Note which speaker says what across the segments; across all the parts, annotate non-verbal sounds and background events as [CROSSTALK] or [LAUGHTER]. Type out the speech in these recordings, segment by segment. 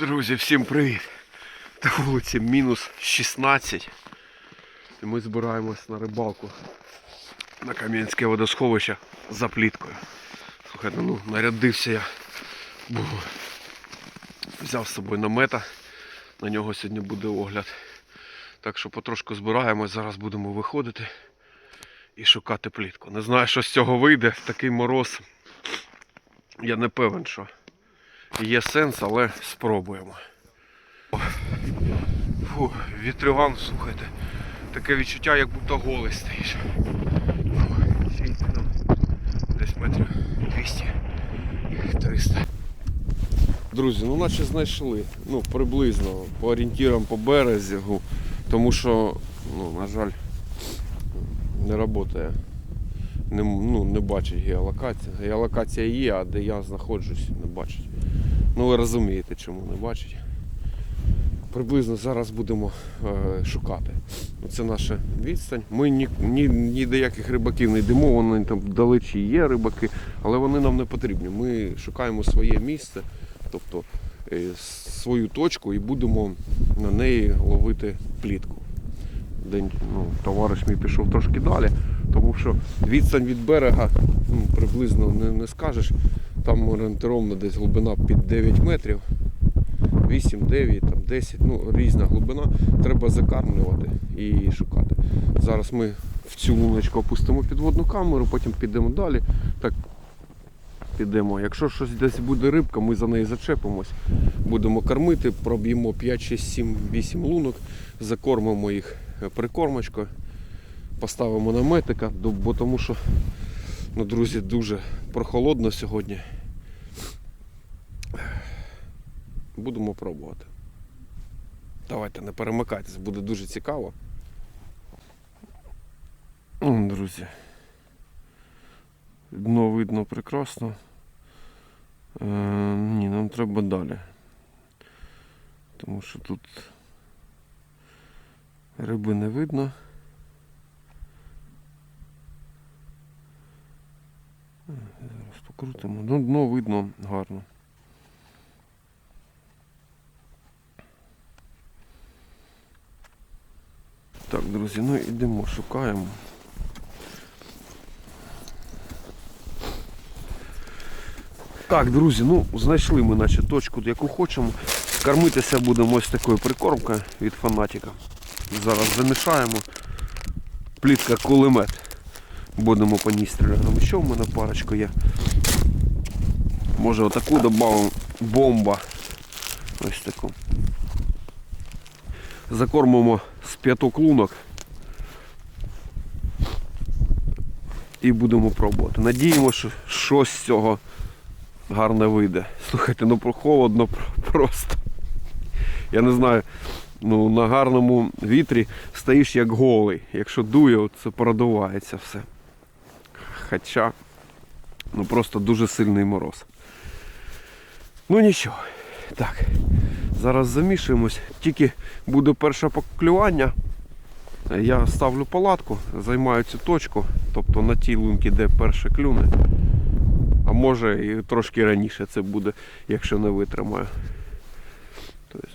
Speaker 1: Друзі, всім привіт! На вулиці мінус 16. І ми збираємось на рибалку на Кам'янське водосховище за пліткою. Слухайте, ну нарядився я. Бо взяв з собою намета. На нього сьогодні буде огляд. Так що потрошку збираємось, зараз будемо виходити і шукати плітку. Не знаю, що з цього вийде. Такий мороз. Я не певен, що є сенс, але спробуємо. Фу, вітрюган, слухайте. Таке відчуття, як будто голий стоїш. Ну, Десь метрів 200 300. Друзі, ну наче знайшли. Ну, приблизно по орієнтірам по березі, тому що, ну, на жаль, не працює. Не, ну, не бачить геолокація. Геолокація є, а де я знаходжусь, не бачить. Ну ви розумієте, чому не бачить. Приблизно зараз будемо е, шукати. Це наша відстань. Ми ні, ні, ні до яких рибаків не йдемо, вони там вдалечі є рибаки, але вони нам не потрібні. Ми шукаємо своє місце, тобто е, свою точку і будемо на неї ловити плітку. День, ну, товариш мій пішов трошки далі, тому що відстань від берега ну, приблизно не, не скажеш. Там орієнтировно десь глибина під 9 метрів. 8, 9, там 10, ну різна глибина. Треба закармлювати і шукати. Зараз ми в цю луночку опустимо підводну камеру, потім підемо далі. Так підемо. Якщо щось десь буде рибка, ми за неї зачепимось. Будемо кормити, проб'ємо 5, 6, 7, 8 лунок, закормимо їх прикормочкою, поставимо наметика, бо тому що, ну, друзі, дуже прохолодно сьогодні. Будемо пробувати. Давайте не перемикайтесь, буде дуже цікаво. Друзі. Дно видно прекрасно. Е, ні, нам треба далі. Тому що тут риби не видно. Зараз покрутимо. Ну, дно видно гарно. Так, друзі, ну йдемо, шукаємо. Так, друзі, ну знайшли ми наче точку, яку хочемо. Кормитися будемо ось такою прикормкою від фанатіка. Зараз замішаємо. Плітка кулемет. Будемо по ній стріляти. Ну, Що в мене парочку є? Може отаку додамо бомба. Ось таку. Закормимо з п'яток лунок. І будемо пробувати. Надіємося, що щось з цього гарне вийде. Слухайте, ну прохолодно просто. Я не знаю, ну на гарному вітрі стоїш як голий. Якщо дує, це продувається все. Хоча ну просто дуже сильний мороз. Ну нічого. Так, зараз замішуємось. Тільки буде перше поклювання. Я ставлю палатку, займаю цю точку, тобто на тій лунці, де перше клюне. А може і трошки раніше це буде, якщо не витримаю. Тобто,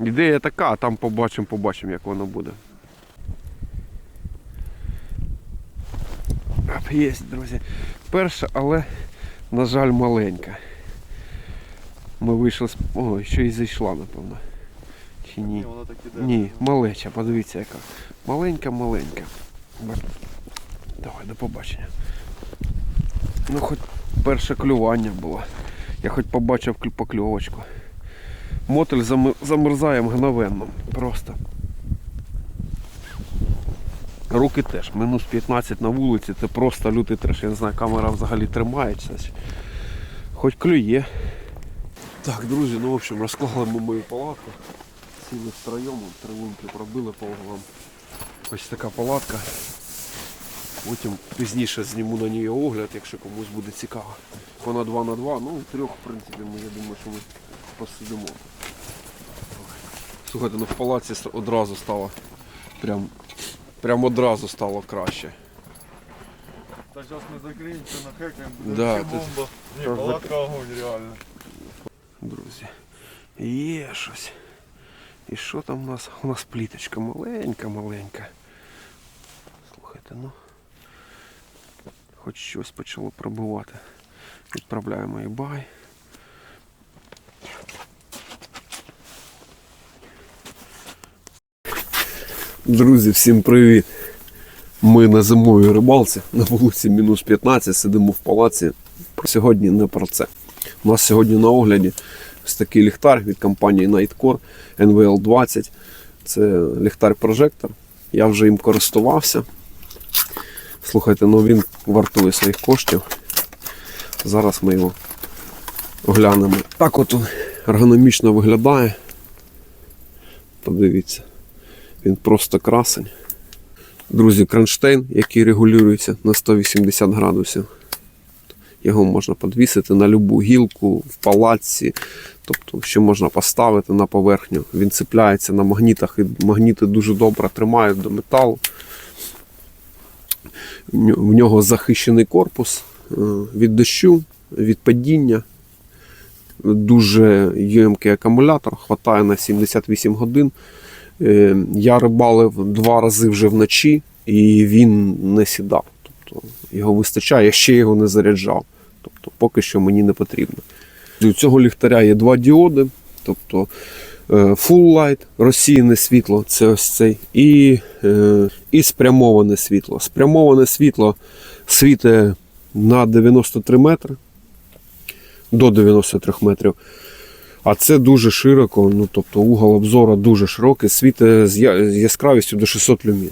Speaker 1: ідея така, а там побачимо, побачимо, як воно буде. Оп, [LAUGHS] Є, друзі. Перша, але, на жаль, маленька. Ми вийшли з. О, ще й зайшла, напевно. Чи ні?
Speaker 2: вона так іде.
Speaker 1: Ні, малеча, подивіться яка. Маленька-маленька. Давай, до побачення. Ну хоч перше клювання було. Я хоч побачив покльовочку. Мотель замерзає мгновенно. Просто. Руки теж. Мінус 15 на вулиці, це просто лютий треш. Я не знаю, камера взагалі тримається. Хоч клює. Так, друзі, ну в общем, розклали ми мою палатку. Сіли втроєм, три лунки пробили по углам. Ось така палатка. Потім пізніше зніму на неї огляд, якщо комусь буде цікаво. Вона 2 на 2, ну трьох, в принципі, ми, я думаю, що ми посидимо. Слухайте, ну в палаці одразу стало прям, прям одразу стало краще.
Speaker 2: Та зараз ми закриємося, нахекаємо, буде
Speaker 1: Да, тут-
Speaker 2: бомба. Ні, палатка огонь реально.
Speaker 1: Друзі. Є щось. І що там у нас? У нас пліточка маленька, маленька. Слухайте, ну. Хоч щось почало пробувати. Відправляємо eBay. Друзі, всім привіт! Ми на зимовій рибалці на вулиці мінус 15, сидимо в палаці. Сьогодні не про це. У нас сьогодні на огляді ось такий ліхтар від компанії Nightcore NVL20. Це ліхтар-прожектор. Я вже їм користувався. Слухайте, ну він вартує своїх коштів. Зараз ми його оглянемо. Так от він ергономічно виглядає. Подивіться. Він просто красень. Друзі, кронштейн, який регулюється на 180 градусів. Його можна підвісити на любу гілку в палаці, тобто що можна поставити на поверхню. Він цепляється на магнітах, і магніти дуже добре тримають до металу. В нього захищений корпус е, від дощу, від падіння. Дуже ємкий акумулятор, хватає на 78 годин. Е, Я рибалив два рази вже вночі, і він не сідав. Тобто його вистачає, я ще його не заряджав. Тобто поки що мені не потрібно. У цього ліхтаря є два діоди, тобто е, full light, розсіяне світло це ось цей, і, е, і спрямоване світло. Спрямоване світло світить на 93 метри до 93 метрів. А це дуже широко, ну тобто угол обзору дуже широкий, світить з яскравістю до 600 люмін.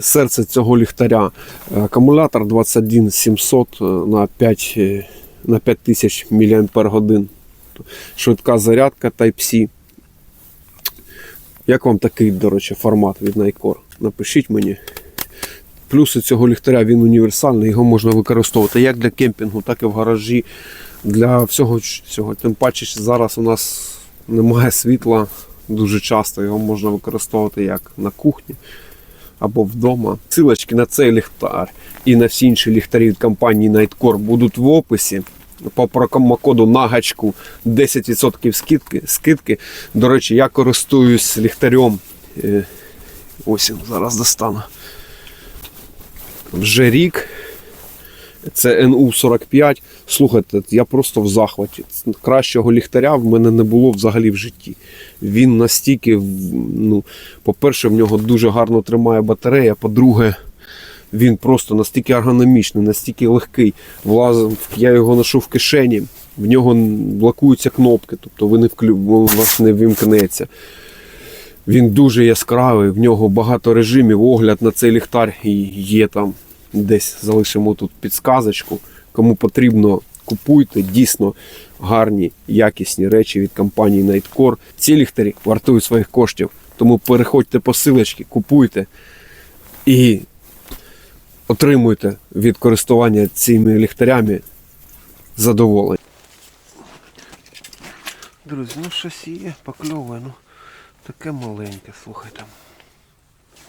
Speaker 1: Серце цього ліхтаря е, акумулятор 21700 е, на 5, е, на 5000 мАч. Швидка зарядка Type-C. Як вам такий, до речі, формат від Nycor? Напишіть мені. Плюси цього ліхтаря він універсальний, його можна використовувати як для кемпінгу, так і в гаражі для всього цього. Тим паче що зараз у нас немає світла дуже часто, його можна використовувати як на кухні або вдома. Силочки на цей ліхтар і на всі інші ліхтарі від компанії Nightcore будуть в описі. По промокоду на гачку 10% скидки. скидки. До речі, я користуюсь ліхтарем. Е, Ось він зараз достану. Вже рік. Це НУ-45. Слухайте, я просто в захваті. Кращого ліхтаря в мене не було взагалі в житті. Він настільки, ну, по-перше, в нього дуже гарно тримає батарея. По-друге, він просто настільки ергономічний, настільки легкий. Влазив, я його ношу в кишені, в нього блокуються кнопки, тобто ви вклю... у вас не вимкнеться. Він дуже яскравий, в нього багато режимів. Огляд на цей ліхтар є там десь залишимо тут підсказочку. Кому потрібно, купуйте дійсно гарні, якісні речі від компанії Nightcore. Ці ліхтарі вартують своїх коштів. Тому переходьте по силочці, купуйте і отримуйте від користування цими ліхтарями задоволення. Друзі, ну щось є, покльовує, ну таке маленьке, слухайте.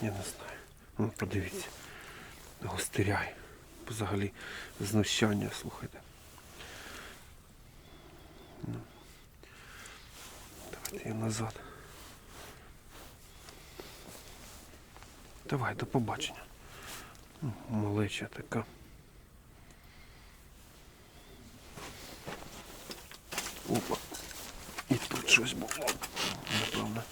Speaker 1: Я не знаю. Ну, подивіться. Гостеряй. Взагалі знущання, слухайте. Ну. Давайте я назад. Давай, до побачення. Ну, Малеча така. Опа. І тут щось було. Напевно.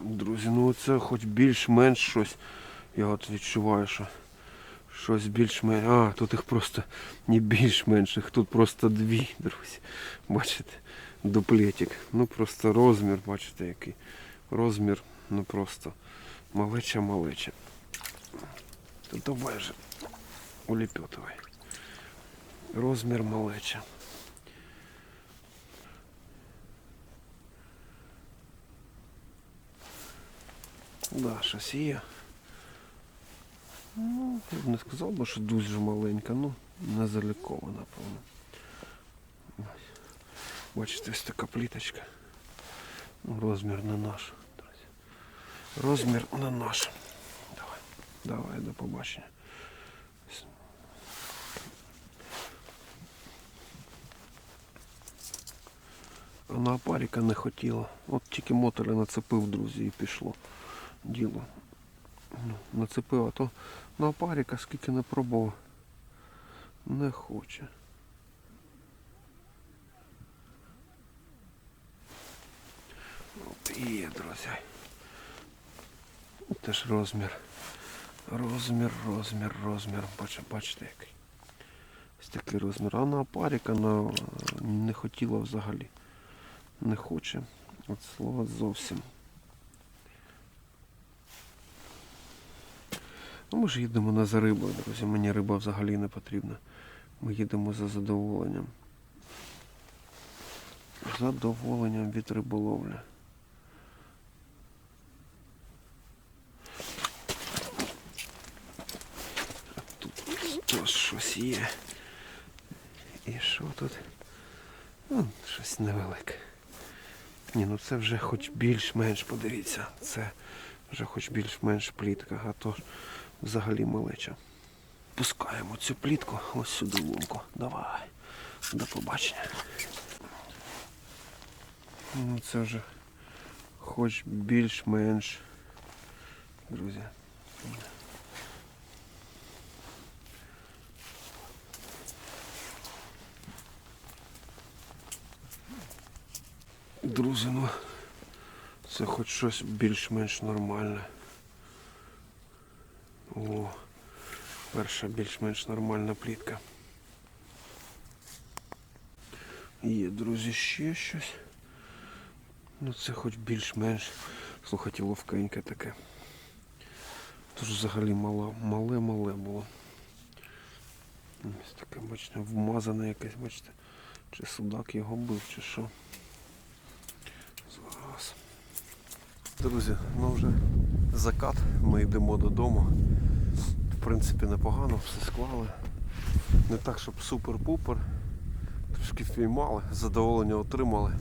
Speaker 1: Друзі, ну це хоч більш-менш щось. Я от відчуваю, що щось більш-менш. А, тут їх просто не більш-менш, їх тут просто дві, друзі. Бачите, дуплетик. Ну просто розмір, бачите, який. Розмір, ну просто малеча-малеча. Давай же улепетывай. Розмір малеча. Да, щось є. Ну, не сказав би, що дуже маленька, ну, не залікована, напевно. Бачите, ось така пліточка. Ну, розмір не наш. Розмір не наш. Давай, давай, до побачення. На апаріка не хотіла. От тільки мотоля нацепив, друзі, і пішло діло. Ну, нацепив, а то на апаріка скільки не пробував. Не хоче. От є, друзі. Теж розмір. Розмір, розмір, розмір. Бачите, бачите який. Ось такий розмір. А на апаріка на... не хотіла взагалі. Не хоче. От слова зовсім. Ну, ми ж їдемо не за рибою, друзі. Мені риба взагалі не потрібна. Ми їдемо за задоволенням. Задоволенням від риболовлі. Тут щось є. І що тут? Ну, щось невелике. Ні, ну це вже хоч більш-менш, подивіться, це вже хоч більш-менш плітка, а то взагалі малеча. Пускаємо цю плітку ось сюди лунку. Давай. До побачення. Ну це вже хоч більш-менш. Друзі. Друзі, ну це хоч щось більш-менш нормальне. О, перша більш-менш нормальна плітка. Є, друзі, ще щось. Ну це хоч більш-менш. Слухайте, ловкеньке таке. Тож взагалі мале-мале було. Ось таке, бачите, вмазане якесь, бачите. Чи судак його бив, чи що. Зараз. Друзі, ну вже закат, ми йдемо додому. В принципі, непогано, все склали. Не так, щоб супер-пупер. Трошки впіймали, задоволення отримали.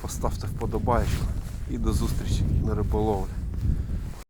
Speaker 1: Поставте вподобайку і до зустрічі на риболовлі.